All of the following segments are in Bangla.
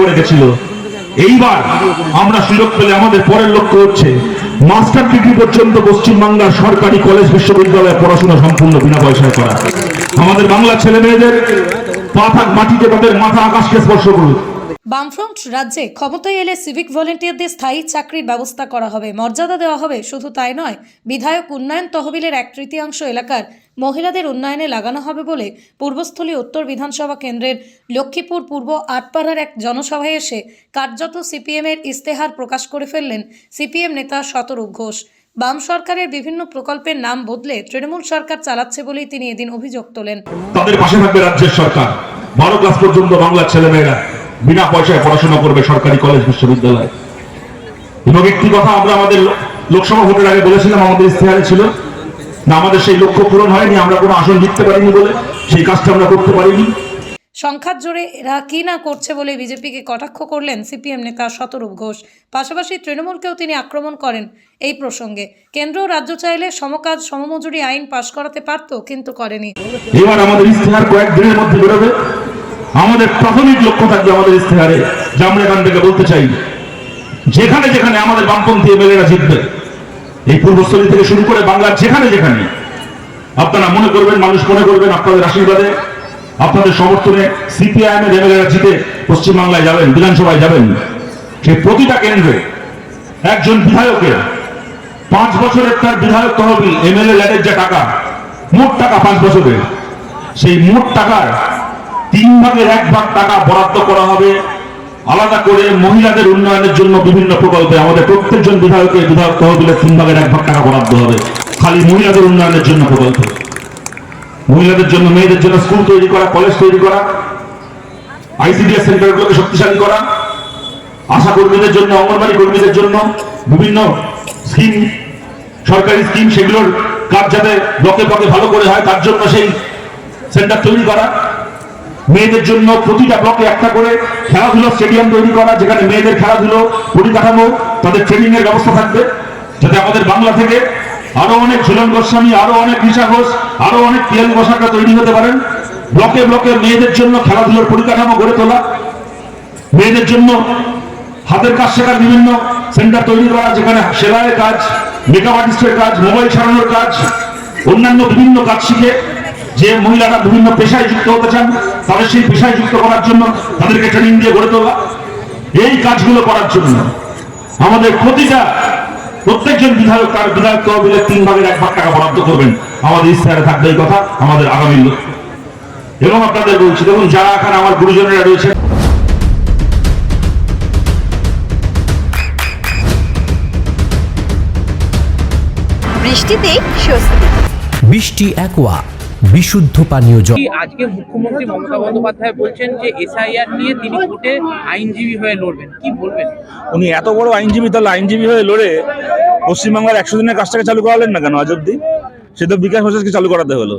করে গেছিল। এইবার আমরা সুযোগ পেলে আমাদের পরের লক্ষ্য হচ্ছে মাস্টার ডিগ্রি পর্যন্ত পশ্চিমবাংলার সরকারি কলেজ বিশ্ববিদ্যালয়ে পড়াশোনা সম্পূর্ণ বিনা পয়সায় করা। আমাদের বাংলা ছেলে মেয়েদের পা থাক মাটিতে, তাদের মাথা আকাশকে স্পর্শ করুক। বামফ্রন্ট রাজ্যে ক্ষমতায় এলে সিভিক ভলেন্টিয়ারদের স্থায়ী চাকরির ব্যবস্থা করা হবে। মর্যাদা দেওয়া হবে, শুধু তাই নয়, বিধায়ক উন্নয়ন তহবিলের এক তৃতীয়াংশ এলাকার মহিলাদের উন্নয়নে লাগানো হবে বলে পূর্বস্থলী উত্তর বিধানসভা কেন্দ্রের লক্ষ্মীপুর পূর্ব আটপাড়ার এক জনসভায় এসে কার্যত সিপিএমের ইস্তেহার প্রকাশ করে ফেললেন সিপিএম নেতা শতরূপ ঘোষ। বাম সরকারের বিভিন্ন প্রকল্পের নাম বদলে তৃণমূল সরকার চালাচ্ছে বলেই তিনি এদিন অভিযোগ তোলেন। তাদের পাশে থাকবে রাজ্যের সরকার। বারো ক্লাস পর্যন্ত বাংলার ছেলেমেয়েরা। বিনা পয়সায় পড়াশোনা করবে সরকারি কলেজ বিশ্ববিদ্যালয়। এবং একটি কথা আমরা আমাদের লোকসভা ভোটের আগে বলেছিলাম আমাদের ইস্তেহারে ছিল না আমাদের সেই লক্ষ্য পূরণ হয়নি আমরা কোনো আসন জিততে পারিনি বলে সেই কাজটা আমরা করতে পারিনি। সংখ্যার জোরে এরা কি না করছে বলে বিজেপিকে কটাক্ষ করলেন সিপিএম নেতা শতরূপ ঘোষ। পাশাপাশি তৃণমূলকেও তিনি আক্রমণ করেন এই প্রসঙ্গে। কেন্দ্র রাজ্য চাইলে সমকাজ সমমজুরি আইন পাশ করাতে পারত কিন্তু করেনি। এবার আমাদের ইস্তেহার কয়েক দিনের মধ্যে বেরোবে। আমাদের প্রাথমিক লক্ষ্য থাকবে আমাদের ইস্তেহারে যে আমরা এখান থেকে বলতে চাই, যেখানে যেখানে আমাদের বামপন্থী এমএলএরা জিতবে, এই পূর্বস্থলী থেকে শুরু করে বাংলার যেখানে যেখানে, আপনারা মনে করবেন, মানুষ মনে করবেন আপনাদের আশীর্বাদে, আপনাদের সমর্থনে সিপিআইএম এর এমএলএরা জিতে পশ্চিমবাংলায় যাবেন, বিধানসভায় যাবেন, সেই প্রতিটা কেন্দ্রে একজন বিধায়কের পাঁচ বছরের তার বিধায়ক তহবিল, এমএলএ ল্যাডের যে টাকা, মোট টাকা পাঁচ বছরের, সেই মোট টাকার তিন ভাগের এক ভাগ টাকা বরাদ্দ করা হবে। আলাদা করে মহিলাদের উন্নয়নের জন্য বিভিন্ন প্রকল্পে আমাদের প্রত্যেকজন বিধায়কের বিধায়ক তহবিলের তিন ভাগের এক ভাগ টাকা বরাদ্দ হবে। খালি মহিলাদের উন্নয়নের জন্য প্রকল্প। মহিলাদের জন্য, মেয়েদের জন্য স্কুল তৈরি করা, কলেজ তৈরি করা, আইসিডিএস সেন্টারগুলোকে শক্তিশালী করা, আশা কর্মীদের জন্য, অঙ্গনবাড়ি কর্মীদের জন্য বিভিন্ন স্কিম, সরকারি স্কিম, সেগুলোর কাজ যাতে ব্লকে ব্লকে ভালো করে হয়, তার জন্য সেই সেন্টার তৈরি করা। মেয়েদের জন্য প্রতিটা ব্লকে একটা করে খেলাধুলো স্টেডিয়াম তৈরি করা, যেখানে মেয়েদের খেলাধুলো পরিকাঠামো, তাদের ট্রেনিং এর ব্যবস্থা থাকবে, যাতে আমাদের বাংলা থেকে আরও অনেক ঝুলন গোস্বামী, আরও অনেক ঋষা ঘোষ, আরও অনেক পিয়াল বসাকরা তৈরি হতে পারেন। ব্লকে ব্লকে মেয়েদের জন্য খেলাধুলোর পরিকাঠামো গড়ে তোলা, মেয়েদের জন্য হাতের কাজ শেখার বিভিন্ন সেন্টার তৈরি করা, যেখানে সেলাইয়ের কাজ মেকআপ আর্টিস্টের কাজ মোবাইল সারানোর কাজ, অন্যান্য বিভিন্ন কাজ শিখে যে মহিলারা বিভিন্ন পেশায় যুক্ত হতে চান তাদের সেই পেশায় যুক্ত করার জন্য তাদেরকে ট্রেনিং দিয়ে গড়ে তোলা। এই কাজগুলো করার জন্য আমাদের প্রতিটা প্রত্যেকজন বিধায়ক তার বিধায়ক তহবিলের তিন ভাগের এক ভাগ টাকা বরাদ্দ করবেন। আমাদের ইস্তাহারে থাকবে এই কথা আমাদের আগামী লক্ষ্য। এবং আপনাদের বলছি দেখুন যারা এখানে আমার গুরুজনেরা রয়েছে বৃষ্টিতে স্বস্তি। বৃষ্টি অ্যাকোয়া বিশুদ্ধ পানীয় জল। আজকে মুখ্যমন্ত্রী মমতা বন্দ্যোপাধ্যায় বলছেন যে এসআইআর নিয়ে তিনি কোর্টে আইনজীবী হয়ে লড়বেন। কি বলবেন? উনি এত বড় আইনজীবী তাহলে আইনজীবী হয়ে লড়ে পশ্চিমবাংলার একশো দিনের কাজটাকে চালু করালেন না কেন আজ অব্দি সে তো বিকাশ ঘোষকে চালু করাতে হলো।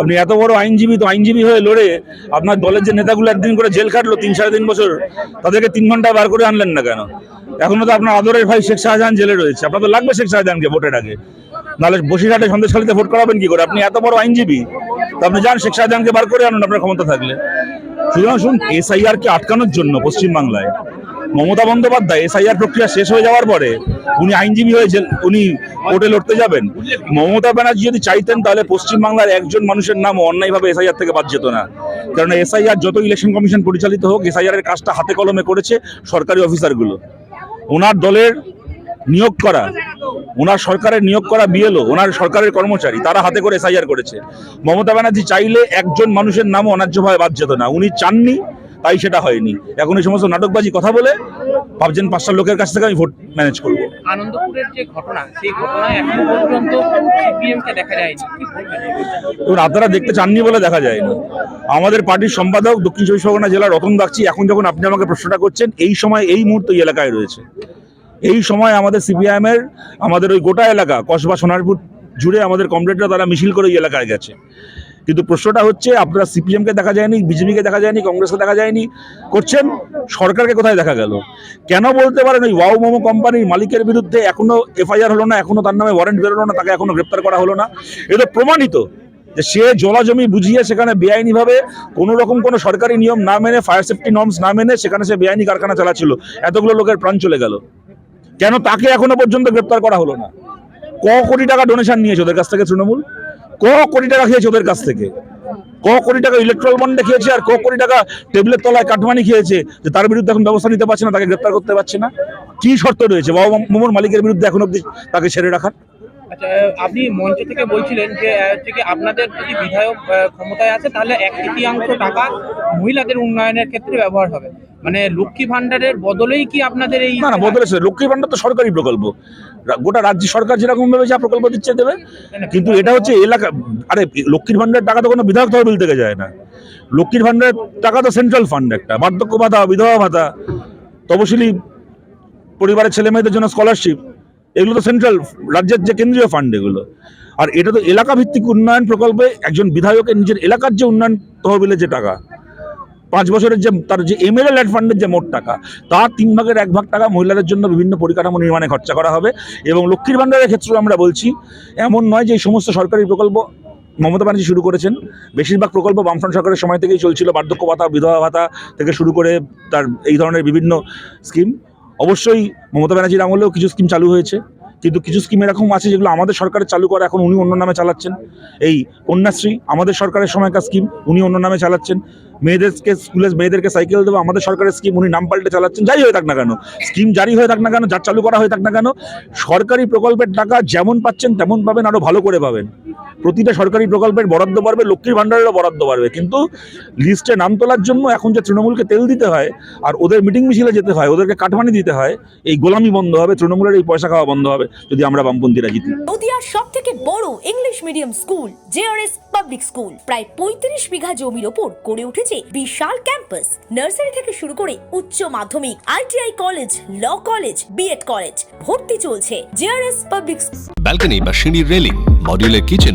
আপনি এত বড় আইনজীবী তো আইনজীবী হয়ে লড়ে আপনার দলের যে নেতাগুলো একদিন করে জেল কাটলো তিন সাড়ে তিন বছর তাদেরকে তিন ঘন্টায় বার করে আনলেন না কেন? এখনও তো আপনার আদরের ভাই শেখ শাহজাহান জেলে রয়েছে। আপনার তো লাগবে শেখ শাহজাহানকে ভোটের আগে। নাহলে বসিরহাটে সন্দেশখালীতে ভোট করাবেন কি করে? আপনি এত বড় আইনজীবী। তো আপনি যান, শেখ শাহজাহানকে বার করে আনুন আপনার ক্ষমতা থাকলে। সুতরাং শুনুন, এসআইআরকে আটকানোর জন্য পশ্চিমবাংলায় মমতা বন্দ্যোপাধ্যায় এসআইআর প্রক্রিয়া শেষ হয়ে যাওয়ার পরে উনি আইনজীবী হয়ে উনি কোর্টে লড়তে যাবেন। মমতা ব্যানার্জি যদি চাইতেন তাহলে পশ্চিমবাংলার একজন মানুষের নাম অন্যায়ভাবে এসআইআর থেকে বাদ যেত না। কারণ এসআইআর যত ইলেকশন কমিশন পরিচালিত হোক এসআইআর এর কাজটা হাতে কলমে করেছে সরকারি অফিসারগুলো ওনার দলের নিয়োগ করা। ওনার সরকারের নিয়োগ করা বিএলও ওনার সরকারের কর্মচারী তারা হাতে করে এসআইআর করেছে। মমতা ব্যানার্জি চাইলে একজন মানুষের নামও অন্যায্যভাবে বাদ যেত না। উনি চাননি তাই সেটা হয়নি। এখন এই সমস্ত নাটকবাজি কথা বলে ভাবছেন পাঁচটা লোকের কাছ থেকে আমি ভোট ম্যানেজ করব। আনন্দপুরের যে ঘটনা সেই ঘটনায় এখনও পর্যন্ত সিপিএম দেখা যায়নি। কি বলবেন? এই বিষয়ে? এবং আপনারা দেখতে চাননি বলে দেখা যায়নি। আমাদের পার্টির সম্পাদক দক্ষিণ চব্বিশ পরগনা জেলার রতন বাগচি এখন যখন আপনি আমাকে প্রশ্নটা করছেন এই সময় এই মুহূর্তে এই এলাকায় রয়েছে। এই সময় আমাদের সিপিআইএম এর, আমাদের ওই গোটা এলাকা, কসবা, সোনারপুর জুড়ে আমাদের কমরেডরা তারা মিছিল করে ওই এলাকায় গেছে। কিন্তু প্রশ্নটা হচ্ছে, আপনারা সিপিএম কে দেখা যায়নি বিজেপিকে দেখা যায়নি, কংগ্রেসকে দেখা যায়নি, করছেন? সরকারকে কোথায় দেখা গেল? কেন বলতে পারেন ওই ওয়াও মোমো কোম্পানির মালিকের বিরুদ্ধে এখনও এফআইআর হলো না, এখনও তার নামে ওয়ারেন্ট বেরোলো না, তাকে এখনও গ্রেপ্তার করা হলো না? এটা প্রমাণিত যে সে জলা জমি বুঝিয়ে সেখানে বেআইনি ভাবে কোনো রকম কোনো সরকারি নিয়ম না মেনে ফায়ার সেফটি নর্মস না মেনে সেখানে সে বেআইনি কারখানা চালাচ্ছিল। এতগুলো লোকের প্রাণ চলে গেল। কেন তাকে এখনও পর্যন্ত গ্রেপ্তার করা হলো না? ক কোটি টাকা ডোনেশন নিয়েছে ওদের কাছ থেকে তৃণমূল? ক কোটি টাকা খেয়েছে ওদের কাছ থেকে? ক কোটি টাকা ইলেকট্রাল বন্ডে খেয়েছে আর ক কোটি টাকা টেবিলের তলায় কাঠমানি খেয়েছে যে তার বিরুদ্ধে এখন ব্যবস্থা নিতে পারছে না, তাকে গ্রেপ্তার করতে পারছে না? কি শর্ত রয়েছে? বাবা মোমোর মালিকের বিরুদ্ধে এখন অব্দি তাকে ছেড়ে রাখার? আচ্ছা আপনি মঞ্চ থেকে বলছিলেন যে হচ্ছে কি আপনাদের যদি বিধায়ক ক্ষমতায় আছে তাহলে এক তৃতীয়াংশ টাকা মহিলাদের উন্নয়নের ক্ষেত্রে ব্যবহার হবে। মানে লক্ষ্মী ভান্ডারের বদলেই কি আপনাদের এই না না বদলেছে। লক্ষ্মী ভান্ডার তো সরকারি প্রকল্প। গোটা রাজ্য সরকার যেরকম ভাবে যা প্রকল্প দিচ্ছে দেবে। কিন্তু এটা হচ্ছে এলাকা আরে লক্ষ্মীর ভান্ডারের টাকা তো কোনো বিধায়ক তহবিল থেকে যায় না। লক্ষ্মীর ভান্ডারের টাকা তো সেন্ট্রাল ফান্ড একটা। বার্ধক্য ভাতা বিধবা ভাতা তপশিলি পরিবারের ছেলে মেয়েদের জন্য স্কলারশিপ এগুলো তো সেন্ট্রাল রাজ্যের যে কেন্দ্রীয় ফান্ড এগুলো। আর এটা তো এলাকা ভিত্তিক উন্নয়ন প্রকল্পে একজন বিধায়কের নিজের এলাকার যে উন্নয়ন তহবিলের যে টাকা, পাঁচ বছরের যে তার যে এমএলএ ল্যান্ড ফান্ডের যে মোট টাকা, তার তিন ভাগের এক ভাগ টাকা মহিলাদের জন্য বিভিন্ন পরিকাঠামো নির্মাণে খরচা করা হবে এবং লক্ষ্মীর ভান্ডারের ক্ষেত্রেও আমরা বলছি, এমন নয় যে এই সমস্ত সরকারি প্রকল্প মমতা ব্যানার্জি শুরু করেছেন। বেশিরভাগ প্রকল্প বামফ্রন্ট সরকারের সময় থেকেই চলছিল, বার্ধক্য ভাতা, বিধবা ভাতা থেকে শুরু করে তার এই ধরনের বিভিন্ন স্কিম অবশ্যই মমতা ব্যানার্জির আমলেও কিছু স্কিম চালু হয়েছে। কিন্তু কিছু স্কিম এরকম আছে যেগুলো আমাদের সরকারের চালু করা, এখন উনি অন্য নামে চালাচ্ছেন। এই কন্যাশ্রী, আমাদের সরকারের সময়কার স্কিম উনি অন্য নামে চালাচ্ছেন। মেয়েদেরকে স্কুলে, মেয়েদেরকে সাইকেল দেবো আমাদের সরকারের স্কিম উনি নাম পাল্টে চালাচ্ছেন। যাই হয়ে থাক না কেন স্কিম জারি হয়ে থাক না কেন, যার চালু করা হয়ে থাক না কেন, সরকারি প্রকল্পের টাকা যেমন পাচ্ছেন, তেমন পাবেন আরও ভালো করে পাবেন। প্রতিটা সরকারি প্রকল্পের বরাদ্দ বাড়বে লক্ষ্মীর ভান্ডারেরও বরাদ্দ বাড়বে। কিন্তু লিস্টে নাম তোলার জন্য এখন যে তৃণমূলকে তেল দিতে হয় আর ওদের মিটিং মিছিলে যেতে হয় ওদেরকে কাটমানি দিতে হয় এই গোলামি বন্ধ হবে তৃণমূলের এই পয়সা খাওয়া বন্ধ হবে যদি আমরা বামপন্থীরা জিতি। নদিয়ার সব থেকে বড় English medium school JRS public school প্রায় পঁয়ত্রিশ বিঘা জমির ওপর গড়ে উঠেছে বিশাল ক্যাম্পাস নার্সারি থেকে শুরু করে উচ্চ মাধ্যমিক ITI college law college BEd college ভর্তি চলছে জেআরএস পাবলিক ব্যালকনি বা সিঁড়ির রেলিং মডিউলার কিচেন